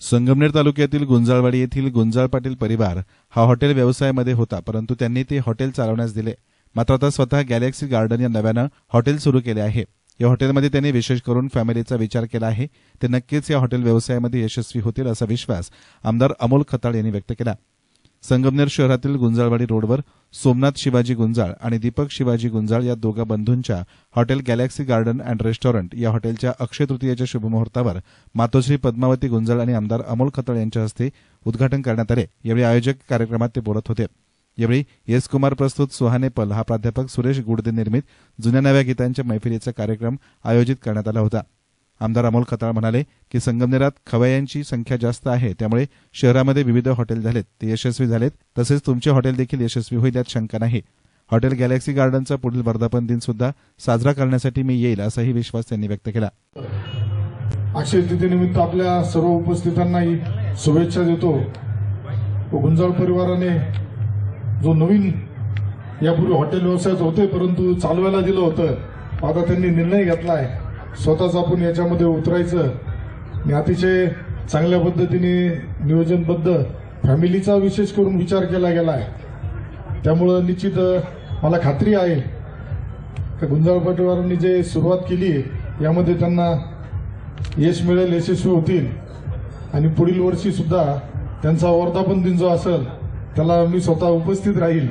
संगमनेर तालुक्यातील गुंजाळवाडी येथील गुंजाळ पाटील परिवार हा हॉटेल व्यवसायामध्ये होता परंतु त्यांनी ते हॉटेल चालवण्यास दिले. मात्र आता स्वतः गॅलेक्सी गार्डन या नव्यानं हॉटेल सुरू केले आहे. या हॉटेलमध्ये त्यांनी विशेष करून फॅमिलीचा विचार केला आहे. ते नक्कीच या हॉटेल व्यवसायामध्ये यशस्वी होतील असा विश्वास आमदार अमोल खताळ यांनी व्यक्त केला. संगमनेर शहरातील गुंजाळवाडी रोडवर सोमनाथ शिवाजी गुंजाळ आणि दीपक शिवाजी गुंजाळ या दोघा बंधूंच्या hotel galaxy garden and restaurant या हॉटेलच्या अक्षय तृतीयेच्या शुभमुहूर्तावर मातोश्री पद्मावती गुंजाळ आणि आमदार अमोल खतळ यांच्या हस्ते उद्घाटन करण्यात आले. यावेळी आयोजक कार्यक्रमात ते बोलत होते. यावेळी येस कुमार प्रस्तुत सुहाने पल हा प्राध्यापक सुरेश गुडदे निर्मित जुन्या नव्या गीतांच्या मैफिलीचा कार्यक्रम आयोजित करण्यात आला होता. आमदार अमोल खताळ म्हणाले की संगमनेरात खवय्यांची संख्या जास्त आहे त्यामुळे शहरामध्ये विविध हॉटेल झालेत ते यशस्वी झालेत. तसेच तुमचे हॉटेल देखील यशस्वी होईल यात शंका नाही. हॉटेल गॅलेक्सी गार्डनचा पुढील वर्धापन दिन सुद्धा साजरा करण्यासाठी मी येईल असाही विश्वास त्यांनी व्यक्त केला. अक्षय तृतीयेनिमित्त आपल्या सर्व उपस्थितांनाही शुभेच्छा देतो. गुंजाळ परिवाराने जो नवीन यापूर्वी हॉटेल व्यवसायात होते परंतु चालवायला दिलं होतं आता त्यांनी निर्णय घेतला आहे. स्वतःच आपण याच्यामध्ये उतरायचं. आणि अतिशय चांगल्या पद्धतीने नियोजनबद्ध फॅमिलीचा विशेष करून विचार केला गेला आहे त्यामुळं निश्चित मला खात्री आहे का गुंजाळ परिवारांनी जे सुरुवात केली आहे यामध्ये त्यांना यश मिळेल यशस्वी होतील. आणि पुढील वर्षी सुद्धा त्यांचा वर्धापन दिन जो असेल त्याला मी स्वतः उपस्थित राहील.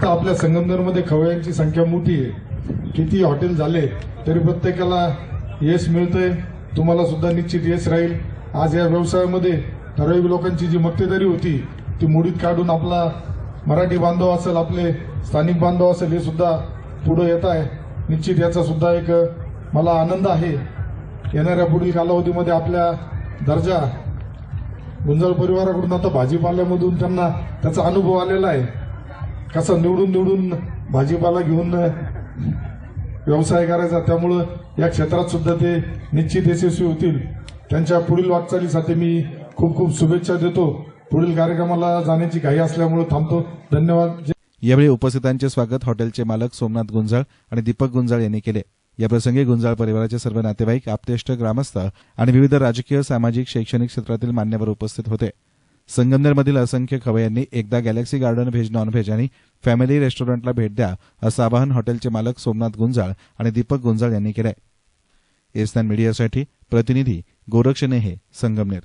फक्त आपल्या संगमनेरमध्ये खवयांची संख्या मोठी आहे. किती हॉटेल झाले तरी प्रत्येकाला यश मिळतंय. तुम्हाला सुद्धा निश्चित यश राहील. आज या व्यवसायामध्ये ठराविक लोकांची जी मक्तेदारी होती ती मोडीत काढून आपला मराठी बांधव असेल आपले स्थानिक बांधव असेल हे सुद्धा पुढे येत आहे. निश्चित याचा सुद्धा एक मला आनंद आहे. येणाऱ्या पुढील कालावधीमध्ये आपल्या दर्जा गुंजाळ परिवाराकडून आता भाजीपाल्यामधून त्यांना त्याचा अनुभव आलेला आहे. कसा निवडून निवडून भाजीपाला घेऊन व्यवसाय करायचा त्यामुळं या क्षेत्रात सुद्धा ते निश्चित यशस्वी होतील. त्यांच्या पुढील वाटचालीसाठी मी खूप खूप शुभेच्छा देतो. पुढील कार्यक्रमाला जाण्याची घाई असल्यामुळे थांबतो. धन्यवाद. यावेळी उपस्थितांचे स्वागत. हॉटेलचे मालक सोमनाथ गुंजाळ आणि दीपक गुंजाळ यांनी केले. याप्रसंगी गुंजाळ परिवाराचे सर्व नातेवाईक आप्तेष्ट ग्रामस्थ आणि विविध राजकीय सामाजिक शैक्षणिक क्षेत्रातील मान्यवर उपस्थित होते. संगमनेरमधील असंख्य खवयांनी एकदा galaxy garden veg non veg आणि फॅमिली रेस्टॉरंटला भेट द्या असं आवाहन हॉटेलचे मालक सोमनाथ गुंजाळ आणि दीपक गुंजाळ यांनी केलंय. एसनान मीडियासाठी प्रतिनिधी गोरक्ष नेहे संगमनेर.